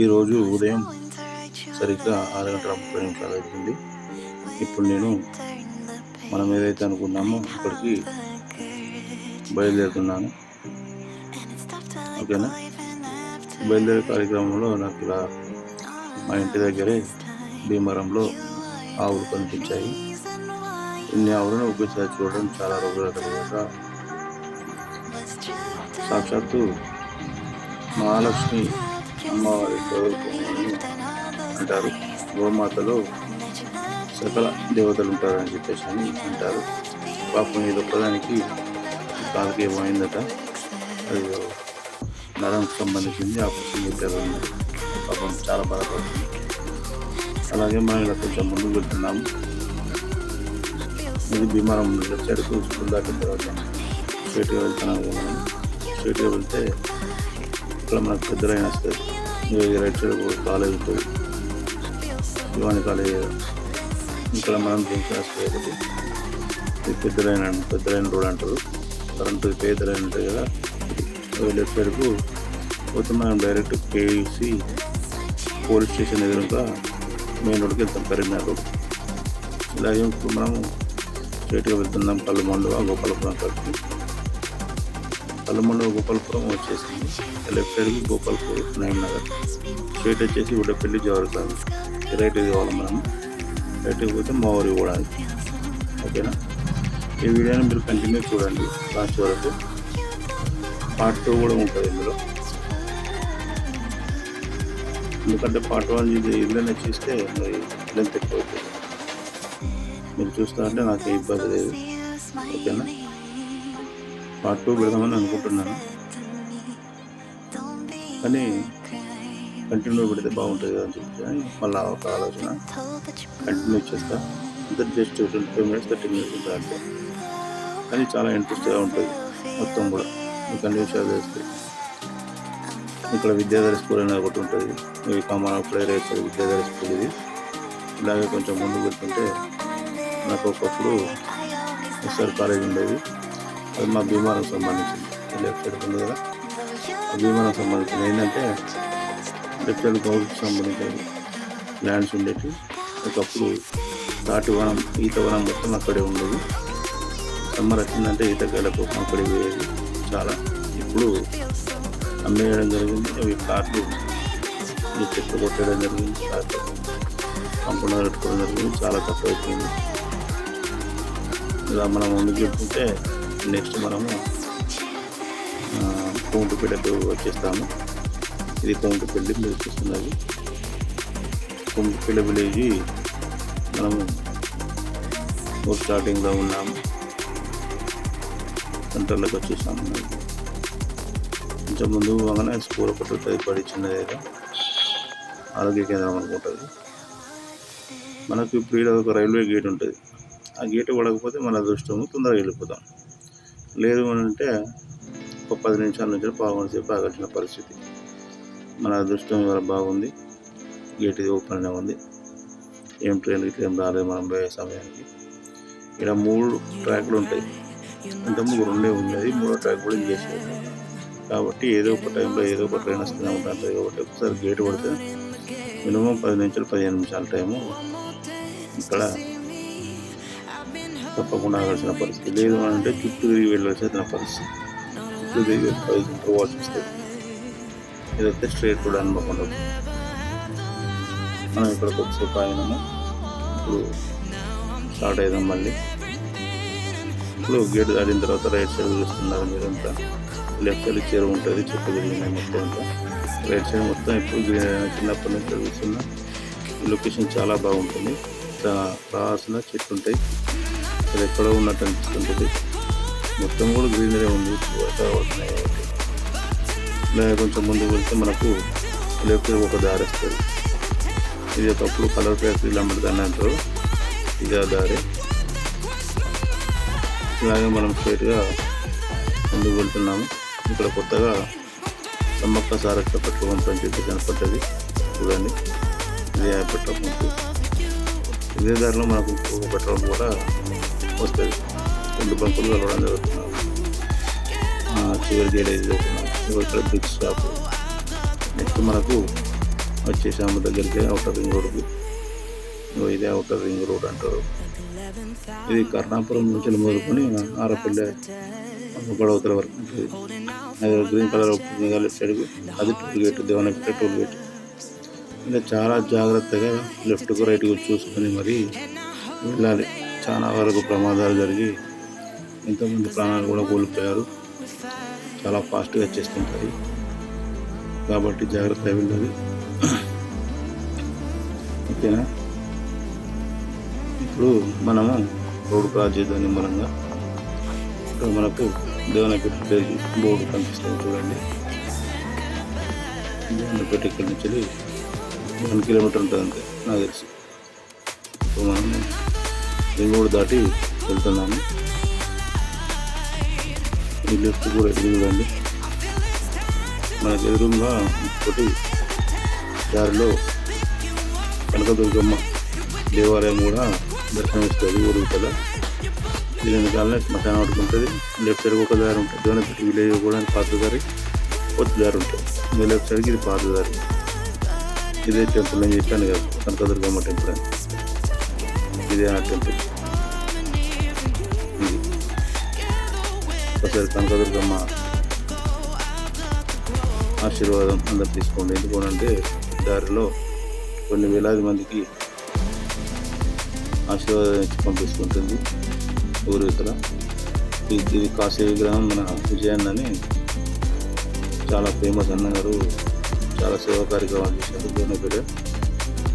ఈరోజు ఉదయం సరిగ్గా ఆరు గంటల ముప్పై నిమిషాలు అవుతుంది ఇప్పుడు నేను మనం ఏదైతే అనుకున్నామో అక్కడికి బయలుదేరుతున్నాను. ఓకేనా? బయలుదేరే కార్యక్రమంలో నాకు ఇలా మా ఇంటి దగ్గరే భీమవరంలో ఆవులు కనిపించాయి. ఇన్ని ఆవులను ఒకేసారి చూడడం చాలా రోజుల తర్వాత సాక్షాత్తు మహాలక్ష్మి అమ్మవారి కోరుకోమని అంటారు. గోమాతలో సకల దేవతలు ఉంటారని చెప్పేసి అని అంటారు. పాపం ఇది ఒక్కదానికి కాలుకి ఏమైందట అది నరం సంబంధించింది. ఆపరేషన్ పెట్టారు పాపం చాలా బాధపడుతుంది. అలాగే మనం ఇలా కొంచెం ముందుకు వెళ్తున్నాము. ఇది భీమారం ముందు సైడ్ స్కూల్ దాటిన తర్వాత స్ట్రైట్గా వెళ్తున్నాము. కదా వెళ్తే ఇక్కడ మనకు పెద్ద లైన్ వస్తుంది రైట్ సైడ్ కాలేజ్ ఉంటుంది శివాని కాలేజ్ ఇక్కడ మనం జంక్షన్ వస్తుంది ఒకటి ఇది పెద్ద లైన్ అండి పెద్ద లైన్ రోడ్ అంటారు. కరెంటు పెద్ద లైన్ ఉంటుంది కదా. అది లెఫ్ట్ సైడ్కు పోతే మనం డైరెక్ట్ కేసీ పోలీస్ స్టేషన్ ఎదురుగా మెయిన్ రోడ్కి వెళ్తాం కరీంనగర్ రోడ్. ఇలాగే ఇప్పుడు మనం స్ట్రైట్గా వెళ్తున్నాం. కల్లుమండువ గోపాలపురం కలిపి కల్లుమండువ గోపాలపురం వచ్చేసింది లెఫ్ట్ సైడ్కి గోపాలపురం నైన్ నగర్. స్ట్రైట్ వచ్చేసి ఉడపల్లి జవహర్లాల్ రైట్ కావాలి మనం. రైట్కి పోతే మా ఊరికి పోవడానికి ఓకేనా? ఈ వీడియోని మీరు కంటిన్యూ చూడండి లాస్ట్ వరకు. పార్ట్ టూ కూడా ఉంటుంది ఇందులో. ఎందుకంటే పార్ట్ వన్ ఇది ఇల్లునే చూస్తే మరి లెంత్ ఎక్కువ అవుతుంది. మీరు చూస్తారంటే నాకు ఇబ్బంది లేదు. ఓకేనా? పార్ట్ టూ పెడదామని అనుకుంటున్నాను. కానీ కంటిన్యూ పెడితే బాగుంటుంది కదా అని చెప్పి మళ్ళీ ఒక ఆలోచన కంటిన్యూ చేస్తా. ఇంత just twenty five minutes thirty minutes ఉంటుంది అంతే. కానీ చాలా ఇంట్రెస్ట్గా ఉంటుంది మొత్తం కూడా. మీకు అన్ని ఇక్కడ విద్యాధర స్కూల్ అనేది ఒకటి ఉంటుంది. ఈ కామన్ ప్లేయర్ వేస్తారు విద్యాధర స్కూల్ ఇది. ఇలాగే కొంచెం ముందుకు వెళ్తుంటే నాకు ఒకప్పుడు ఎస్ఆర్ కాలేజ్ ఉండేది. అది మా భీమారం సంబంధించింది లెఫ్ట్ సైడ్ ఉంది కదా. ఆ సంబంధించింది ఏంటంటే లెఫ్ట్ సైడ్ గౌడ్కి సంబంధించిన ల్యాండ్స్ ఉండేవి. ఒకప్పుడు దాటి వనం ఈత వనం మొత్తం అక్కడే ఉండేది. సమ్మర్ వచ్చిందంటే ఈతకాయల కోసం అక్కడికి పోయేది చాలా. ఇప్పుడు అమ్మేయడం జరిగింది అవి కార్లు చెట్లు కొట్టడం జరిగింది కార్లు పంపడం పెట్టుకోవడం జరిగింది చాలా తక్కువ అయిపోయింది ఇలా మనం ముందుకు వెళ్తుంటే నెక్స్ట్ మనము కోంటుపేటకు వచ్చేస్తాము. ఇది కోంటుపల్లి మీరు చూస్తున్నది. కోంటుపల్లి విలేజ్ మనము స్టార్టింగ్లో ఉన్నాము సెంటర్లోకి వచ్చేసాము కొంచెం ముందు పోగానే స్కూల్ ఒకటి ఉంటుంది పడి చిన్నది ఆరోగ్య కేంద్రం అనుకుంటుంది. మనకు ఇప్పుడు ఒక రైల్వే గేట్ ఉంటుంది. ఆ గేట్ పడకపోతే మన అదృష్టము తొందరగా వెళ్ళిపోతాం. లేదు అని అంటే ఒక పది నిమిషాల నుంచి పావుగంట సేపు ఆగాల్సిన పరిస్థితి. మన అదృష్టం ఇవాళ బాగుంది. గేట్ ఇది ఓపెన్ ఉంది. ఏం ట్రైన్ ఇట్లా ఏం రాలేదు మనం పోయే సమయానికి. ఇక్కడ మూడు ట్రాక్లు ఉంటాయి. అంటే ఇంతకుముందు రెండే ఉండేది మూడో ట్రాక్ కూడా చేసేది. కాబట్టి ఏదో ఒక టైంలో ఏదో ఒక ట్రైన్ వస్తూనే ఉంటుంది. కాబట్టి ఒకసారి గేట్ పడితే మినిమం పది నిమిషాలు పదిహేను నిమిషాల టైము ఇక్కడ తప్పకుండా ఆగాల్సిన పరిస్థితి. లేదు అని అంటే చుట్టూ తిరిగి వెళ్ళాల్సిన పరిస్థితి చుట్టూ తిరిగి పైకి పోవాల్సి వస్తుంది. ఇదైతే స్ట్రైట్ కూడా అనుకోకుండా మనం ఇక్కడ కొద్దిసేపు అయినాము ఇప్పుడు స్టార్ట్ అయ్యాం మళ్ళీ. ఇప్పుడు గేట్ దాటిన తర్వాత రైట్ సైడ్ చూస్తున్నారు మీరంతా. లెఫ్ట్ సైడ్ చెరువు ఉంటుంది చుట్టూ తిరిగినాయి మొత్తం అంతా. రైట్ సైడ్ మొత్తం ఇప్పుడు చిన్నప్పటి నుంచి చూస్తున్నా. లొకేషన్ చాలా బాగుంటుంది. రాసిన చెట్లు ఉంటాయి అది ఎక్కడో ఉన్నట్టు అనిపిస్తుంటుంది. మొత్తం కూడా గ్రీనరీ ఉంది. వర్షాలు ఇలా కొంచెం ముందుకు వెళ్తే మనకు లెఫ్ట్ ఒక దారి వస్తుంది. ఇది ఒకప్పుడు కలర్ ఫ్యాక్టరీలు అమ్మడదాన్ని అంటారు ఇది ఆ దారి. ఇలాగే మనం స్ట్రైట్గా ముందుకు వెళ్తున్నాము. ఇక్కడ కొత్తగా సమ్మక్క సారక్క పెట్రోల్ పంప్ అని చెప్పి కనపడ్డది. చూడండి. ఇదే పెట్రోల్ పంప్. ఇదే దారిలో మనకు పెట్రోల్ కూడా వస్తుంది రెండు బంకులు కలవడం జరుగుతున్నాం చివరి గేరేజ్ ఇక్కడ బిగ్ షాప్ నెక్స్ట్ మనకు వచ్చేసాము దగ్గరికి అవుటర్ రింగ్ రోడ్కి ఇదే అవుటర్ రింగ్ రోడ్ అంటారు. ఇది కర్ణాపురం నుంచి మొదలుకొని ఆరపల్లె గొడవతల వరకు ఉంటుంది. అది గ్రీన్ కలర్ లెఫ్ట్ సైడ్కి అది toll gate Devanapet toll gate ఇంకా చాలా జాగ్రత్తగా లెఫ్ట్కు రైట్కు చూసుకొని మరి వెళ్ళాలి. చాలా వరకు ప్రమాదాలు జరిగి ఎంతోమంది ప్రాణాలు కూడా కోల్పోయారు. చాలా ఫాస్ట్గా చేస్తుంటాయి కాబట్టి జాగ్రత్తగా వెళ్ళాలి ఓకేనా? ఇప్పుడు మనము రోడ్డు క్రాస్ చేద్దాం నిమ్మలంగా. ఇక్కడ మనకు దేవనపేట విలేజ్ బోర్డు కనిపిస్తుంది చూడండి. దేవనపేట ఇక్కడి నుంచి వన్ కిలోమీటర్ ఉంటుంది అంతే నాకు తెలిసి. ఇప్పుడు మనం రింగ్ దాటి వెళ్తున్నాము. ఈ లెఫ్ట్ కూడా ఎదురు చూడండి మనకు ఎదురుగా ఒకటి దారిలో కనకదుర్గమ్మ దేవాలయం కూడా దర్శనమిస్తుంది ఊరు కదా దీని వెనకాలనే శ్మశానం ఒకటి ఉంటుంది. లెఫ్ట్ సైడ్ ఒక దారి ఉంటుంది. దేవనపేట విలేజ్ కూడా పాత దారి కొత్త దారి ఉంటుంది. ఇది లెఫ్ట్ సైడ్కి ఇది పాత దారి. ఇదే టెంపుల్ నేను చెప్పాను కదా కనకదుర్గమ్మ టెంపుల్ అని. ఇదే ఆ టెంపుల్ ఇది ఒకసారి కనకదుర్గమ్మ ఆశీర్వాదం అందరు తీసుకోండి ఎందుకంటే దారిలో కొన్ని వేలాది మందికి ఆశీర్వాదం ఇచ్చి పంపిస్తుంటుంది ఊరు ఇతర ఇది కాశీ విగ్రహం మన విజయన్న అని చాలా ఫేమస్ అన్నగారు చాలా సేవా కార్యక్రమాలు చేశారు దోనపేట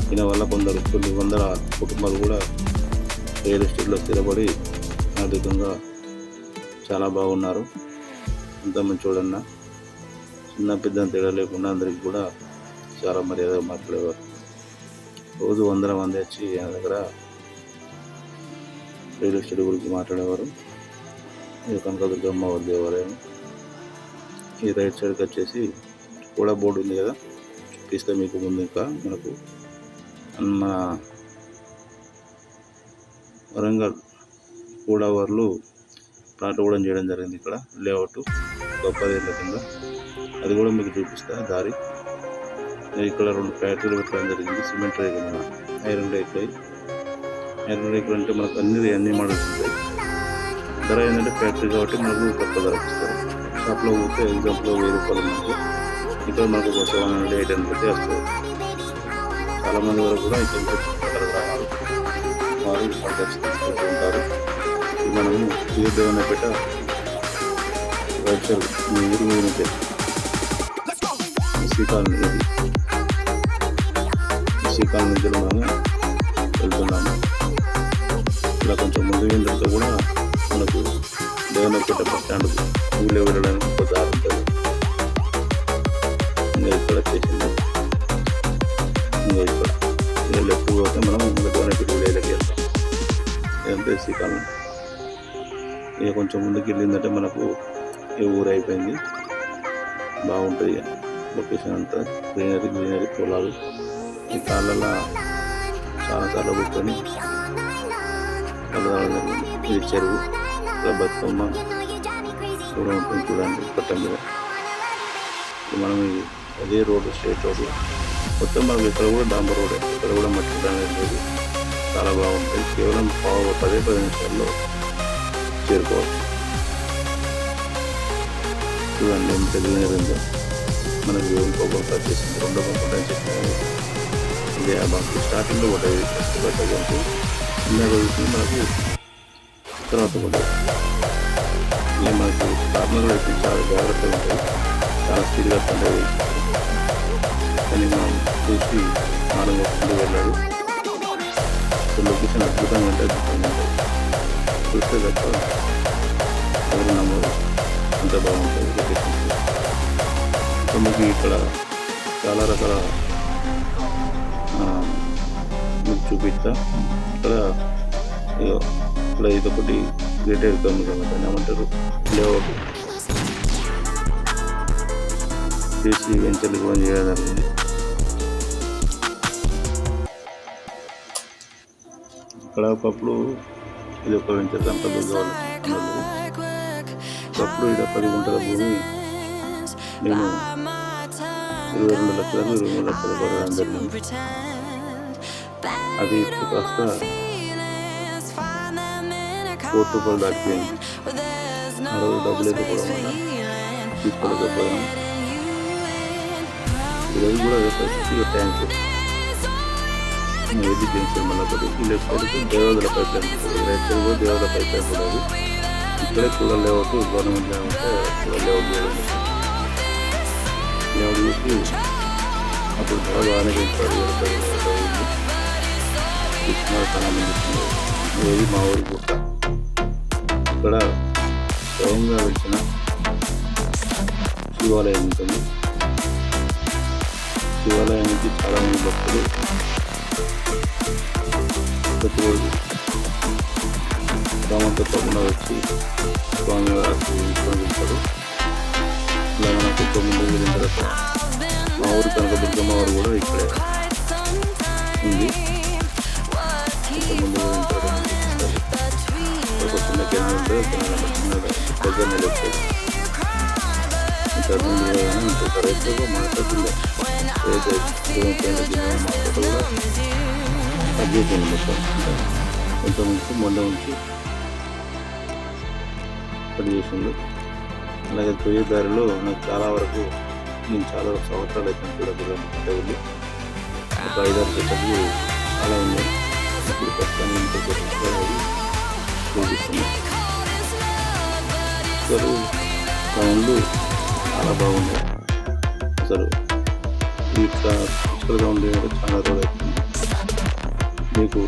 ఈయన వల్ల కొందరు కొన్ని వందల కుటుంబాలు కూడా రియల్ ఎస్టేట్లో స్థిరపడి ఆర్థికంగా చాలా బాగున్నారు. అంత మంచి చూడన్నా చిన్న పెద్ద తేడా లేకుండా అందరికి కూడా చాలా మర్యాదగా మాట్లాడేవారు. రోజు వందల మంది వచ్చి ఆయన దగ్గర రియల్ ఎస్టేట్ గురించి మాట్లాడేవారు. ఇది కనకదుర్గమ్మ వారి దేవాలయం ఈ రైట్ సైడ్కి వచ్చేసి కూడా బోర్డు ఉంది కదా. చూపిస్తే మీకు ముందు ఇంకా మనకు మన వరంగల్ కూడా ప్లాట్ కూడా చేయడం జరిగింది ఇక్కడ లేఅవుట్ ఒక కింద. అది కూడా మీకు చూపిస్తా దారి. ఇక్కడ రెండు ఫ్యాక్టరీలు పెట్టడం జరిగింది సిమెంట్ రేకులు ఐరన్ రేకులు ఐరన్ రేకులు అంటే మనకు అన్ని అన్ని మోడల్స్ ఉంటాయి. ధర ఏంటంటే ఫ్యాక్టరీ కాబట్టి మనకు తక్కువ ధర ఇస్తారు షాప్లో పోతే ఎగ్జాంపుల్ వెయ్యి రూపాయలు మనకు. ఇక్కడ మనకు ఒక సెవెన్ హండ్రెడ్ ఎయిట్ హండ్రెడ్ వస్తుంది. చాలామంది వరకు కూడా ఇక్కడ వారు కాంటాక్ట్స్ తీసుకుంటూ ఉంటారు. మనము ఇది దేవనపేట రైట్ మీ ఊరు మీద నుంచి శ్రీకాకుళం ఇది శ్రీకాకుళం నుంచి మనము వెళ్తున్నాము. ఇలా కొంచెం ముందు వెళ్ళడంతో కూడా మనకు దేవనపేట బస్ స్టాండ్ ఊళ్ళో వెళ్ళడానికి ఒక దారి ఉంటుంది. ఇంకా ఇక్కడ వచ్చేసింది ఇంకా ఇక్కడ. ఇంకా లెఫ్ట్ పోతే మనం ఇంకా దేవనపేట విలేజ్కి వెళ్తాం. ఇదంతా శ్రీకాకుళం. ఇక కొంచెం ముందుకు వెళ్ళిందంటే మనకు ఈ ఊరు అయిపోయింది. బాగుంటుంది ఇక లొకేషన్ అంతా. గ్రీనరీ గ్రీనరీ పొలాలు. ఈ కాళ్ళలో చాలాసార్లు కూర్చొని కలదాడం జరిగింది ఇది చెరువు బతుకమ్మ కూడా ఉంటుంది చూడండి పట్టం మీద. మనం అదే రోడ్డు స్ట్రేట్ రోడ్డు. మొత్తం మనకి ఇక్కడ కూడా డాంబర్ రోడ్ ఇక్కడ కూడా మట్టి లేదు. చాలా బాగుంటుంది కేవలం పావు పదే పది నిమిషాల్లో చేరుకోవచ్చు. చూడండి ఎంత గ్రీనరీ ఉందో మనకి ఇంకో పంట చేసింది రెండో పంట చేసింది ఇది మనకి స్టార్టింగ్లో పడ్డది ఫస్ట్ పడ్డ బంకు చిన్నగా చూసి తర్వాత పడ్డది ఇక మనకి కార్నర్ అయితే చాలా జాగ్రత్తగా ఉంటుంది చాలా స్పీడ్గా పండేది కానీ మనం చూసి మనం వస్తుంది వెళ్ళాడు. లొకేషన్ అద్భుతంగా ఉంటుంది. చూస్తే తప్ప ఎవరు నమ్మరు. అంత బాగుంటుంది లొకేషన్ సో మీకు ఇక్కడ చాలా రకాల మీకు చూపిస్తా. ఇక్కడ ఇక్కడ ఇదొకటి గ్రేటర్ కమ్యూనిటీ ఏమంటారు? లేఅవుట్ చేసి వెంచర్లు కూడా చేయడం అక్కడ ఒకప్పుడు ఇది ఒక వెంచర్ దాంట్లో ఒకప్పుడు ఇది పది గుంటల భూమి. నేను ఇరవై రెండు లక్షలు ఇరవై మూడు లక్షలు కొనడం జరిగింది అది ఇప్పుడు కాస్త కోటి రూపాయలు దాటిపోయింది. ఆ రోజు డబ్బులు వల్ల ఈరోజు కూడా అదే ట్యాంక్ ఏది జంక్షన్ మళ్ళీ లెఫ్ట్ సైడ్కి Devadula pipe line right side కూడా దేవాదుల పైప్ లైన్ ఇక్కడే layout government layout cooler layout చేయడం లేఅవుట్ చేసి అప్పుడు ధర బాగానే పెంచాడు ఇస్తున్నారు ఏది మా ఊరి గుట్ట ఇక్కడ స్వయంగా వచ్చిన శివాలయం ఉంటుంది. శివాలయానికి చాలా మంది భక్తులు ప్రతిరోజు గ్రామంతో తప్పకుండా వచ్చి స్వామివారికి విశ్రమిస్తారు ఇలా మన కొంచెం ముందుకు వెళ్ళిన తర్వాత మా ఊరు కనకదుర్గమ్మ వారు కూడా ఇక్కడే ఉంది కొంచెం ముందుకు వెళ్ళిన తర్వాత మనకి ఒక చిన్న కెనాల్ ఉంటుంది కెనాల్ చిన్న దగ్గర నిలబడుతుంది ఇంకా ముందుగా ఇంకొక రైతుగా మాట్లాడుతుంది ఏదైతే మాట్లాడ కూడా తగ్గిపోయింది మొత్తం కొంచెం ఉంచి మొండ ఉంచి పని చేసింది అలాగే పోయే దారిలో నాకు చాలా వరకు నేను చాలా సంవత్సరాలు అయితే చూడగలను వెళ్ళి ఒక ఐదారు చెట్లకు చాలా ఉన్నాయి ఇప్పుడు ప్రస్తుతానికి ఇంకొక చెట్టు అనేది చూపిస్తున్నాను. అసలు సౌండ్ చాలా బాగుంది. అసలు ఇట్లా పుష్కలుగా ఉండే చాలా రోజు అవుతుంది. మీకు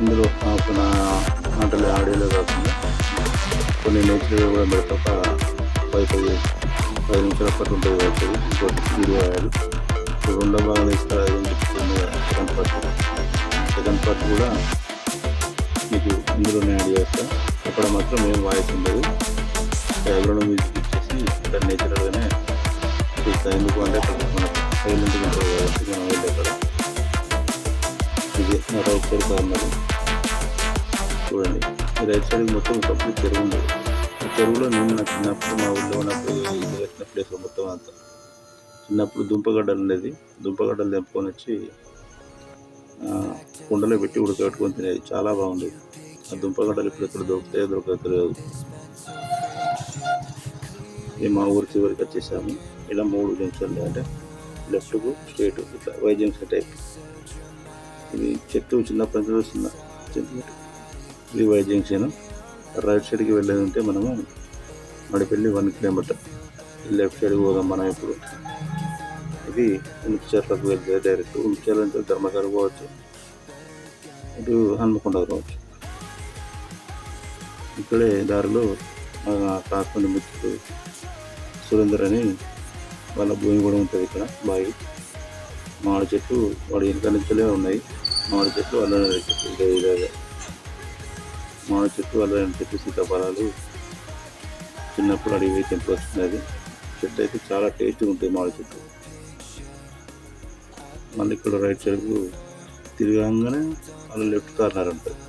ఇందులో నాకు నా మాటలు ఆడియోలో కాకుండా కొన్ని నేచర్ కూడా పెడతా ఒక పది పది పది నిమిషాల పాటు ఉంటుంది అవుతుంది ఇంకోటి వీడియో యాడ్ ఇప్పుడు రెండో భాగం ఇస్తారు సెకండ్ పార్ట్ సెకండ్ పార్ట్ కూడా మీకు ఇందులోనే యాడ్ చేస్తా. అక్కడ మాత్రం ఏం వాయిస్ ఉండదు. బ్యాక్గ్రౌండ్ మ్యూజిక్ ఇచ్చేసి ఇక్కడ నేచురల్గానే చూస్తాను ఎందుకు అంటే అక్కడ మనకు సైలెంట్గా ఉంటుంది కాబట్టి మనం వెళ్ళే అక్కడ ఇది రైట్ సైడ్ కార్నర్ చూడండి రైట్ సైడ్ మొత్తం ఒకప్పుడు చెరువు ఉంది. ఆ చెరువులో నేను నా చిన్నప్పుడు మా ఊళ్ళో ఉన్నప్పుడు ఇల్లు కట్టిన ప్లేస్ మొత్తం అంతా. చిన్నప్పుడు దుంపగడ్డలు ఉండేది. దుంపగడ్డలు తెంపుకొని వచ్చి కుండలో పెట్టి ఉడకబెట్టుకొని తినేది. చాలా బాగుండేది. ఆ దుంపగడ్డలు ఇప్పుడు ఎక్కడ దొరుకుతాయో దొరకలేదు ఇది మా ఊరి చివరికి వచ్చేసాము. ఇలా మూడు జంక్షన్లు అంటే లెఫ్ట్కు స్ట్రేట్ ఇట్లా వై జంక్షన్ టైప్. ఇది చెట్టు చిన్నప్పటి నుంచి చిన్న చెట్టు. ఇది వై జంక్షన్ రైట్ సైడ్కి వెళ్ళేది ఉంటే మనము మడిపల్లి వన్ కిలోమీటర్ లెఫ్ట్ సైడ్కి పోదాం మనం ఇప్పుడు. ఇది ఉల్పిచర్లకు వెళ్తే డైరెక్ట్ ఉల్పిచర్ల నుంచి ధర్మశాల పోవచ్చు. ఇటు హన్మకొండ రావచ్చు ఇక్కడే దారిలో కాకుండా మిత్రుడు సురేందర్ అని వాళ్ళ భూమి కూడా ఉంటుంది ఇక్కడ బావి. మామిడి చెట్టు వాడి వెనక నుంచలే ఉన్నాయి. మామిడి చెట్లు అల్లరి చెట్టు ఇదే ఇలాగే. మామిడి చెట్టు అల్లనే చెట్టు సీతాఫలాలు. చిన్నప్పుడు అడిగి తెంపు వస్తున్నది చెట్టు అయితే చాలా టేస్ట్గా ఉంటుంది మామిడి చెట్టు మళ్ళీ ఇక్కడ రైట్ సైడ్కు తిరగంగానే మళ్ళీ లెఫ్ట్ కార్నర్ ఉంటుంది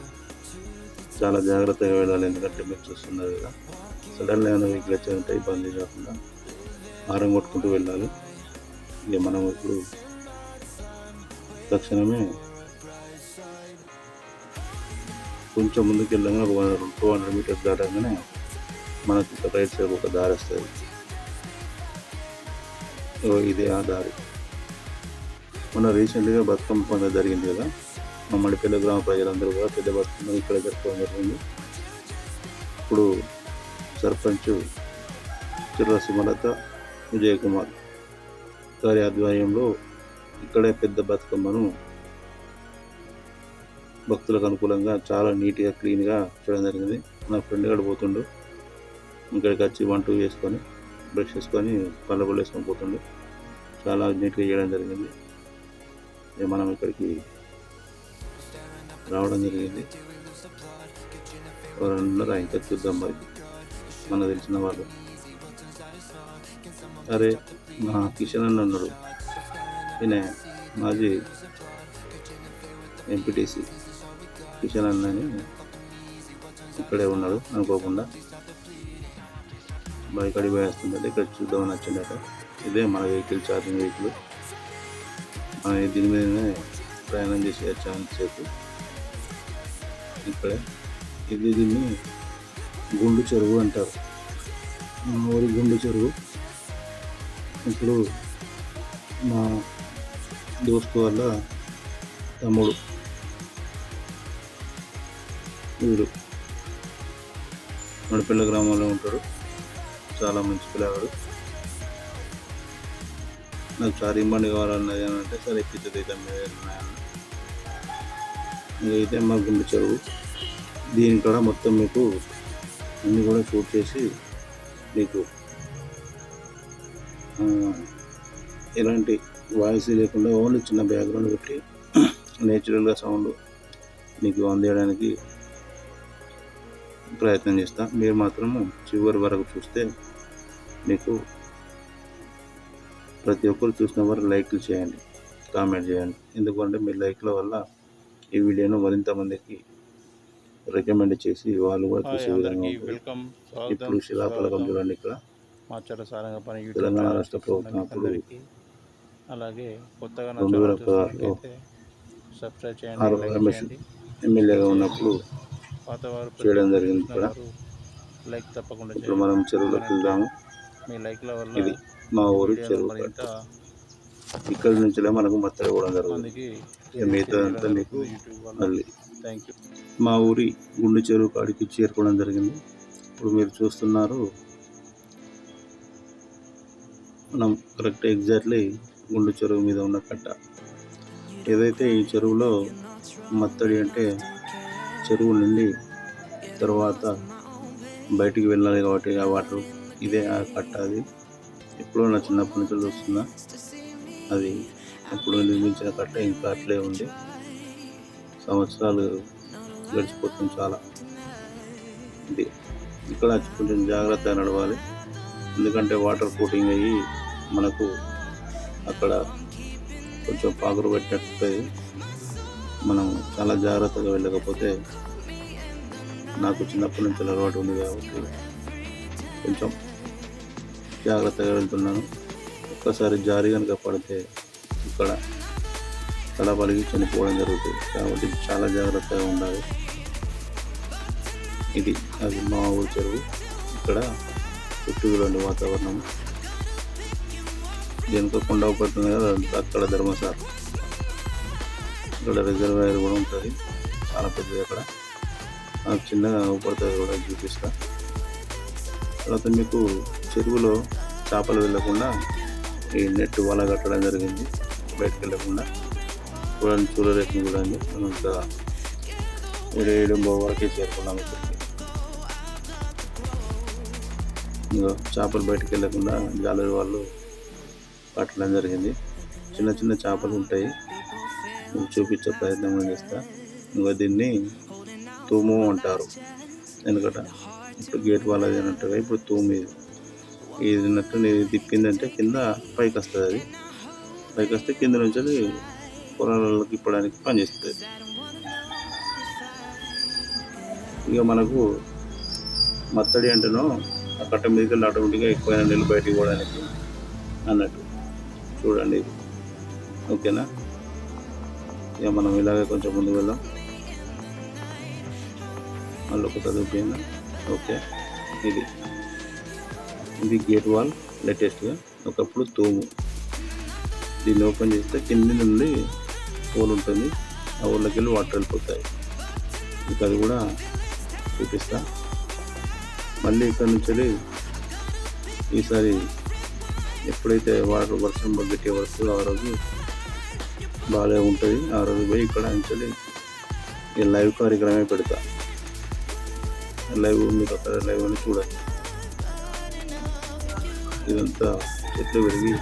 చాలా జాగ్రత్తగా వెళ్ళాలి ఎందుకంటే మీరు చూస్తున్నారు కదా. సడన్గా ఏమైనా వెహికల్ వచ్చారంటే ఇబ్బంది కాకుండా హారం కొట్టుకుంటూ వెళ్ళాలి. ఇక మనం ఇప్పుడు తక్షణమే కొంచెం ముందుకు వెళ్ళగానే ఒక టూ హండ్రెడ్ మీటర్స్ దాటంగానే మనకి ఇక్కడ రైట్ సైడ్ ఒక దారి వస్తుంది ఇదే ఆ దారి. మొన్న రీసెంట్గా బతుకమ్మ పండుగ జరిగింది కదా. మా మడిపల్లి గ్రామ ప్రజలందరూ కూడా పెద్ద బతుకమ్మ ఇక్కడ జరుపుకోవడం జరిగింది. ఇప్పుడు సర్పంచ్ చిర్ర సుమలత విజయ్ కుమార్ గారి ఆధ్వర్యంలో ఇక్కడే పెద్ద బతుకమ్మను భక్తులకు అనుకూలంగా చాలా నీట్గా క్లీన్గా చేయడం జరిగింది. నా ఫ్రెండ్ గడు పోతుండు. ఇక్కడికి వచ్చి వన్ టూ చేసుకొని బ్రష్ చేసుకొని పళ్ళ పళ్ళు వేసుకొని పోతుండు. చాలా నీట్గా చేయడం జరిగింది. మనం ఇక్కడికి రావడం జరిగింది. ఎవరన్నారు? ఆయన చూద్దాం మరి. మనకు తెలిసిన వాళ్ళు. అరే మా కిషన్ అన్న ఉన్నాడు ఈయన మాజీ ఎంపీటీసీ కిషన్ అన్నని ఇక్కడే ఉన్నాడు అనుకోకుండా. బైక్ అడిపోయేస్తుందంటే ఇక్కడ చూద్దామని వచ్చిందట ఇదే మన వెహికల్ ఛార్జింగ్ వెహికల్. మనం దీని మీదనే ప్రయాణం చేసి వచ్చాము ఇక్కడే. ఇది దీన్ని గుండు చెరువు అంటారు. మా ఊరి గుండు చెరువు. ఇప్పుడు మా దోస్తు వల్ల తమ్ముడు వీడు. నడిపిల్ల గ్రామంలో ఉంటాడు. చాలా మంచి పిల్లవాడు. నాకు చాలా ఇబ్బంది కావాలన్నది అని అంటే సరే ఎక్కించదు అయితే ఇదైతే మా గుండె చెరువు. దీని కూడా మొత్తం మీకు అన్నీ కూడా షూట్ చేసి మీకు ఎలాంటి వాయిస్ లేకుండా ఓన్లీ చిన్న బ్యాక్గ్రౌండ్ పెట్టి నేచురల్గా సౌండ్ మీకు అందేయడానికి ప్రయత్నం చేస్తా. మీరు మాత్రము చివరి వరకు చూస్తే మీకు ప్రతి ఒక్కరు చూసిన వారు లైక్లు చేయండి కామెంట్ చేయండి. ఎందుకంటే మీ లైక్ల వల్ల ఈ వీడియోను మరింత మందికి రికమెండ్ చేసి వాళ్ళు కూడా చూసే విధంగా ఇప్పుడు శిలాఫలకం. చూడండి ఇక్కడ. తెలంగాణ రాష్ట్ర ప్రభుత్వం అప్పుడు అలాగే కొత్తగా రెండు వేల పదహారులో సబ్స్క్రైబ్ చేయండి ఎమ్మెల్యేగా ఉన్నప్పుడు చేయడం జరిగింది ఇక్కడ లైక్ తప్పకుండా ఇప్పుడు మనం చెరువులోకి వెళ్దాము. మీ లైక్ల వల్ల ఇది మా ఊరు చెరువు ఇక్కడ నుంచి మనకు మత్తడి కూడా జరుగుతుంది. మిగతాదంతా మీకు మళ్ళీ థ్యాంక్ యూ మా ఊరి గుండు చెరువు కాడికి చేరుకోవడం జరిగింది. ఇప్పుడు మీరు చూస్తున్నారు. మనం కరెక్ట్ ఎగ్జాక్ట్లీ గుండు చెరువు మీద ఉన్న కట్ట. ఏదైతే ఈ చెరువులో మత్తడి అంటే చెరువు నుండి తర్వాత బయటికి వెళ్ళాలి కాబట్టి ఆ వాటర్ ఇదే ఆ కట్ట అది. ఎప్పుడో నా చిన్నప్పటి నుంచి చూస్తున్నా అది ఎప్పుడో నిర్మించిన కట్ట ఇంకా అట్లే ఉంది. సంవత్సరాలు గడిచిపోతుంది చాలా. ఇది ఇక్కడ కొంచెం జాగ్రత్తగా నడవాలి. ఎందుకంటే వాటర్ కోటింగ్ అయ్యి మనకు అక్కడ కొంచెం పాకురు పెట్టినట్టుంది మనం చాలా జాగ్రత్తగా వెళ్ళకపోతే నాకు చిన్నప్పటి నుంచి అలవాటు ఉంది కాబట్టి కొంచెం జాగ్రత్తగా వెళ్తున్నాను. ఒక్కసారి జారి కనుక పడితే ఇక్కడ తలపలిగి చనిపోవడం జరుగుతుంది. కాబట్టి చాలా జాగ్రత్తగా ఉండాలి. ఇది అది మా ఊరు చెరువు. ఇక్కడ చుట్టూ వాతావరణం. వెనుక కొండ ఒకటి కదా అక్కడ ధర్మశాల. ఇక్కడ రిజర్వాయర్ కూడా ఉంటుంది చాలా పెద్దది అక్కడ. చిన్నగా ఉపడుతుంది కూడా చూపిస్తా. తర్వాత మీకు చెరువులో చేపలు వెళ్ళకుండా ఈ నెట్ వల కట్టడం జరిగింది బయటకు వెళ్ళకుండా. చూడండి చూడరేట్లు చూడండి మనం ఇంకా ఏడు ఏడు వరకే చేరుకున్నాము ఇక్కడికి. ఇంకా చేపలు బయటకు వెళ్ళకుండా జాలరి వాళ్ళు పట్టడం జరిగింది. చిన్న చిన్న చేపలు ఉంటాయి. చూపించే ప్రయత్నం కూడా చేస్తా. ఇంకా దీన్ని తూము అంటారు. ఎందుకంటే ఇప్పుడు గేట్ వాళ్ళది అన్నట్టుగా ఇప్పుడు తూము ఇది. ఇది నట్టు ఇది తిప్పిందంటే కింద పైకి వస్తుంది అది. పైకి వస్తే కింద నుంచి అది పొలాలకి ఇప్పడానికి పనిచేస్తుంది. ఇక మనకు మత్తడి అంటేనో ఆ కట్ట మీదకి వెళ్ళి ఆటోమేటిక్గా ఎక్కువైన నీళ్ళు బయటికి పోవడానికి అన్నట్టు. చూడండి. ఓకేనా? ఇక మనం ఇలాగే కొంచెం ముందుకు వెళ్దాం. మళ్ళీ ఒకసారి చూపించండి ఓకే. ఇది. ఇది గేట్ వాల్ లేటెస్ట్గా ఒకప్పుడు తూము. దీన్ని ఓపెన్ చేస్తే కింది నుండి హోల్ ఉంటుంది. ఆ ఊళ్ళకి వెళ్ళి వాటర్ వెళ్ళిపోతాయి. మీకు అది కూడా చూపిస్తా. మళ్ళీ ఇక్కడ నుంచి వెళ్ళి ఈసారి ఎప్పుడైతే వాటర్ వర్షం గట్టి వస్తుందో ఆ రోజు బాగా ఉంటుంది. ఆ రోజు పోయి ఇక్కడ నుంచి ఈ లైవ్ కార్యక్రమే పెడతా. లైవ్ మీరు అక్కడ లైవ్ అని చూడండి ఇదంతా చెట్లు పెరిగి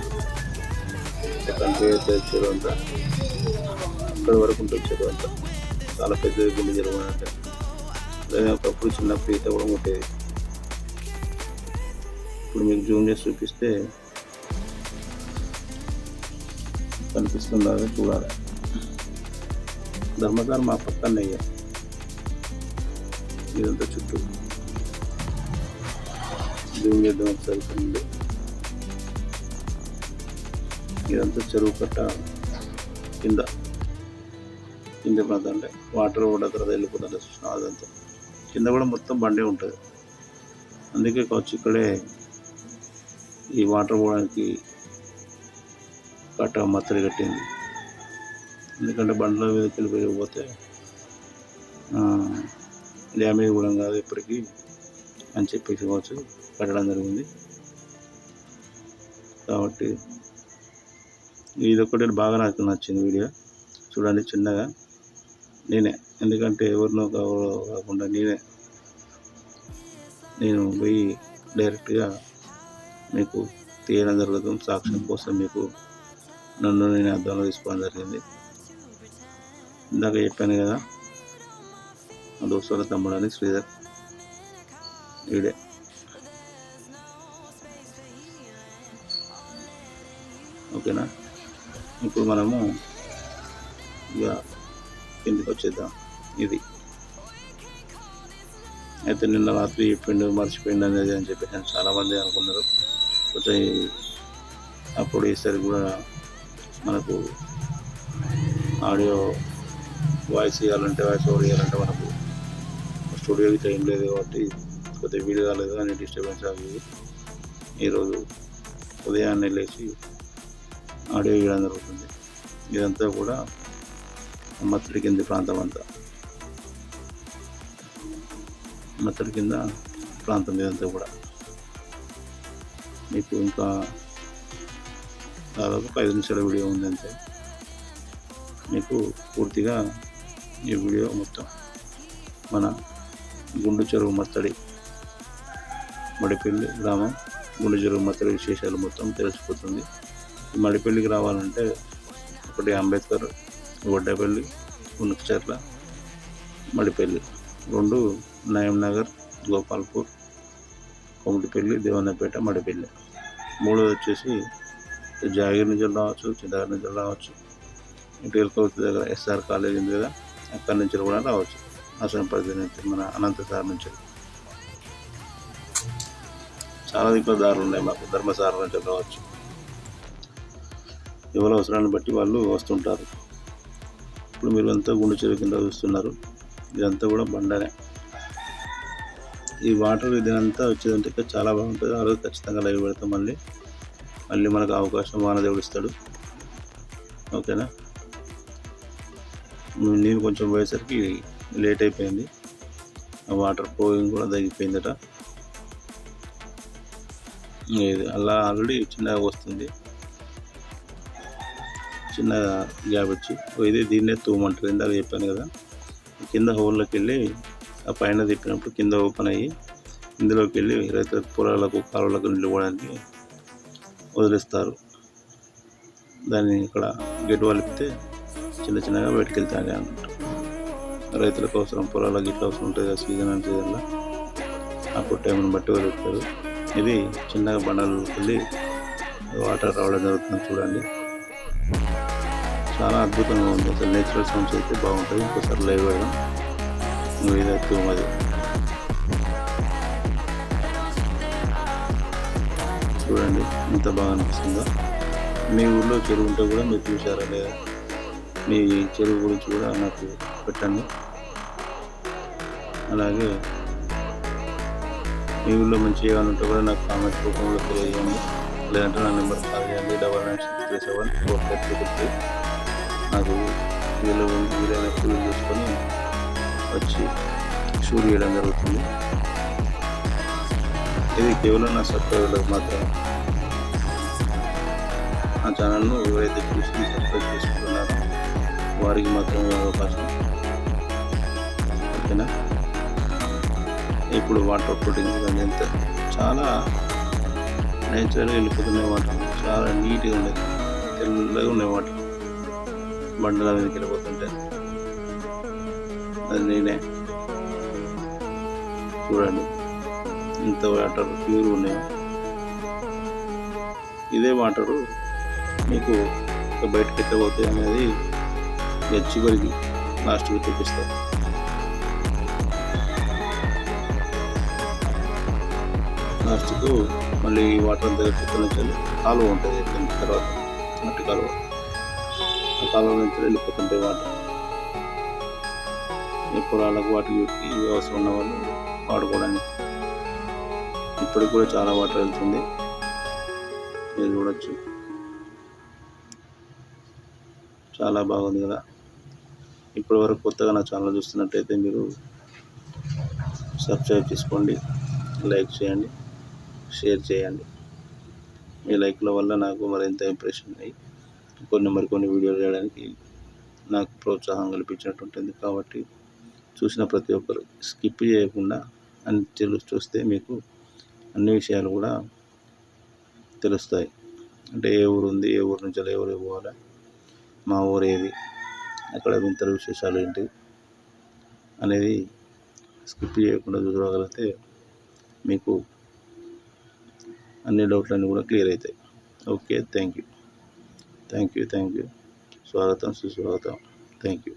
కంటే చెరువు అంతా అక్కడ వరకు ఉంటుంది చెరువు అంతా. చాలా పెద్ద గుండె చెరువు అంటే అలాగే ఒకప్పుడు చిన్నప్పుడు ఈత కూడా ఉండేది. ఇప్పుడు మీకు జూమ్ చేసి చూపిస్తే కనిపిస్తుందా అని చూడాలి. ధర్మకారం మా పక్కన అయ్యా ఇదంతా చుట్టూ. జూమ్ చేద్దాం ఒకసారి ఇదంతా చెరువు కట్ట కింద. కింద ప్రాంతం అంటే వాటర్ కూడా తర్వాత వెళ్ళిపోతుంటే చూసిన అదంతా. కింద కూడా మొత్తం బండే ఉంటుంది. అందుకే కావచ్చు ఇక్కడే ఈ వాటర్ పోవడానికి కట్ట మత్తడి కట్టింది. ఎందుకంటే బండ్ల మీదకి పెరిగిపోతే డ్యామేజ్ కూడా కాదు ఇప్పటికీ అని చెప్పేసి కావచ్చు కట్టడం జరిగింది. కాబట్టి ఇది ఒకటి బాగా నాకు నచ్చింది వీడియో. చూడండి చిన్నగా. నేనే. ఎందుకంటే ఎవరినో కావాలో కాకుండా నేనే. నేను పోయి డైరెక్ట్గా మీకు తీయడం జరుగుతుంది. సాక్ష్యం కోసం మీకు నన్ను నేను అర్థంలో తీసుకోవడం జరిగింది. ఇందాక చెప్పాను కదా మా దోస్తుల అని శ్రీధర్ ఈడే. ఓకేనా? ఇప్పుడు మనము ఇక కిందికి వచ్చేద్దాం. ఇది. అయితే నిన్న రాత్రి చెప్పిండు మర్చిపోయిండు అనేది అని చెప్పేసి చాలామంది అనుకున్నారు. కొంచెం ఈ- అప్పుడు ఈసారి కూడా మనకు ఆడియో వాయిస్ ఇవ్వాలంటే వాయిస్ ఓవర్ ఇవ్వాలంటే మనకు స్టూడియోకి టైం లేదు కాబట్టి కొద్దిగా వీడియో కాలేదు అని డిస్టర్బెన్స్ అవి ఈరోజు ఉదయాన్నే లేచి ఆడియో ఇవ్వడం జరుగుతుంది. ఇదంతా కూడా మత్తడి కింది ప్రాంతం అంతా. మత్తడి కింద ప్రాంతం ఇదంతా కూడా. మీకు ఇంకా దాదాపు ఒక ఐదు నిమిషాల వీడియో ఉందంటే మీకు పూర్తిగా ఈ వీడియో మొత్తం మన గుండు చెరువు మత్తడి మడిపల్లి గ్రామం గుండు చెరువు మత్తడి విశేషాలు మొత్తం తెలిసిపోతుంది. ఈ మడిపల్లికి రావాలంటే ఒకటి అంబేద్కర్ వడ్డేపల్లి ఉనుకుచర్ల మడిపల్లి. రెండు నయం నగర్ గోపాల్పూర్ కొమిటిపల్లి దేవన్నపేట మడిపల్లి. మూడోది వచ్చేసి జాగిరి నుంచి రావచ్చు చింతగారి నుంచి రావచ్చు ఇటు దగ్గర ఎస్ఆర్ కాలేజ్ ఉంది కదా అక్కడి నుంచి కూడా రావచ్చు. అసంపర్తి నుంచి మన అనంత సార్ నుంచి. చాలా దిక్కుల దారులు ఉన్నాయి మాకు ధర్మసార నుంచి రావచ్చు. ఎవరి అవసరాన్ని బట్టి వాళ్ళు వస్తుంటారు. ఇప్పుడు మీరు అంతా గుండె చెరువు కింద చూస్తున్నారు ఇదంతా కూడా బండనే. ఈ వాటర్ ఇదంతా వచ్చేదంటే చాలా బాగుంటుంది ఆ రోజు ఖచ్చితంగా లైవ్ పెడతాం మళ్ళీ. మళ్ళీ మనకు అవకాశం వానదేవుడు ఇస్తాడు. ఓకేనా? నేను కొంచెం పోయేసరికి లేట్ అయిపోయింది. ఆ వాటర్ పోయింగ్ కూడా తగ్గిపోయిందట. ఇది అలా ఆల్రెడీ చిన్నగా వస్తుంది. చిన్నగా గ్యాప్ వచ్చి ఇది దీన్నే తూమంటారు. ఇందాక చెప్పాను కదా. కింద హోల్లోకి వెళ్ళి ఆ పైన తిప్పినప్పుడు కింద ఓపెన్ అయ్యి ఇందులోకి వెళ్ళి రైతుల పొలాలకు కాలువలకు నీళ్ళు వదిలేస్తారు. దాన్ని ఇక్కడ గెట్ వలిపితే చిన్న చిన్నగా బయటకు వెళ్తాయి అన్నట్టు రైతులకు అవసరం పొలాల గిట్ల అవసరం ఉంటుంది కదా సీజన్ అండ్ సీజన్లో అప్పుడు టైంను బట్టి వదులుతారు ఇది చిన్నగా బండలు వెళ్ళి వాటర్ రావడం జరుగుతుంది చూడండి. చాలా అద్భుతంగా ఉంది. అసలు నేచురల్ సౌండ్స్ అయితే బాగుంటుంది ఇంకోసారి లైవ్ వేయడం ఇదైతే ఇది చూడండి. ఎంత బాగా అనిపిస్తుందో? మీ ఊర్లో చెరువు ఉంటే కూడా మీరు చూసారా లేదా? మీ చెరువు గురించి కూడా నాకు పెట్టండి. అలాగే మీ ఊళ్ళో మంచి ఏమైనా ఉంటే కూడా నాకు కామెంట్ రూపంలో తెలియజేయండి. లేదంటే నా నెంబర్ కాల్ చేయండి. Double nine six three seven four five triple three. నాకు వీళ్ళు వీలైనప్పుడు చూసుకొని వచ్చి షూట్ చేయడం జరుగుతుంది. ఇది కేవలం నా సబ్స్క్రైబర్లకు మాత్రమే. నా ఛానల్ను ఎవరైతే చూసి సబ్స్క్రైబ్ చేసుకుంటున్నారో వారికి మాత్రమే అవకాశం. ఓకేనా? ఇప్పుడు వాటర్ ప్రూటింగ్ కానీ ఎంత చాలా నేచురల్గా వెళ్ళిపోతున్నాయి వాటర్ చాలా నీట్గా ఉండేది తెల్లగా ఉన్నాయి వాటర్ బండల మీదకి వెళ్ళిపోతుంటే అది నేనే. చూడండి. ఇంత వాటర్ ప్యూర్ ఉన్నాయో. ఇదే వాటరు మీకు ఇక బయటకు అనేది ఇక చివరికి లాస్ట్కి చూపిస్తారు లాస్ట్కు మళ్ళీ ఈ వాటర్ దగ్గర నుంచి కాలువ ఉంటుంది తర్వాత మట్టి కాలువ. ఆ కాలువ నుంచి వెళ్ళిపోతుంటాయి వాటర్. ఈ పొలాలకు వాటికి అవసరం ఉన్న వాళ్ళు వాడుకోవడానికి. ఇప్పటికి కూడా చాలా వాటర్ వెళ్తుంది. మీరు చూడొచ్చు. చాలా బాగుంది కదా. ఇప్పటి వరకు కొత్తగా నా ఛానల్ చూస్తున్నట్టయితే మీరు సబ్స్క్రైబ్ చేసుకోండి లైక్ చేయండి షేర్ చేయండి. మీ లైక్ల వల్ల నాకు మరింత ఇంప్రెషన్ అయ్యి కొన్ని మరికొన్ని వీడియోలు చేయడానికి నాకు ప్రోత్సాహం కల్పించినట్టు ఉంటుంది కాబట్టి చూసిన ప్రతి ఒక్కరు స్కిప్ చేయకుండా అన్ని తెలుసు చూస్తే మీకు అన్ని విషయాలు కూడా తెలుస్తాయి. అంటే ఏ ఊరు ఉంది ఏ ఊరు నుంచి ఏ ఊరు పోవాలి మా ఊరు ఏది అక్కడ వింతల విశేషాలు ఏంటి అనేది స్కిప్ చేయకుండా చూడగలిగితే మీకు అన్ని డౌట్లన్నీ కూడా క్లియర్ అవుతాయి. Okay thank you. Thank you thank you. స్వాగతం సుస్వాగతం. Thank you.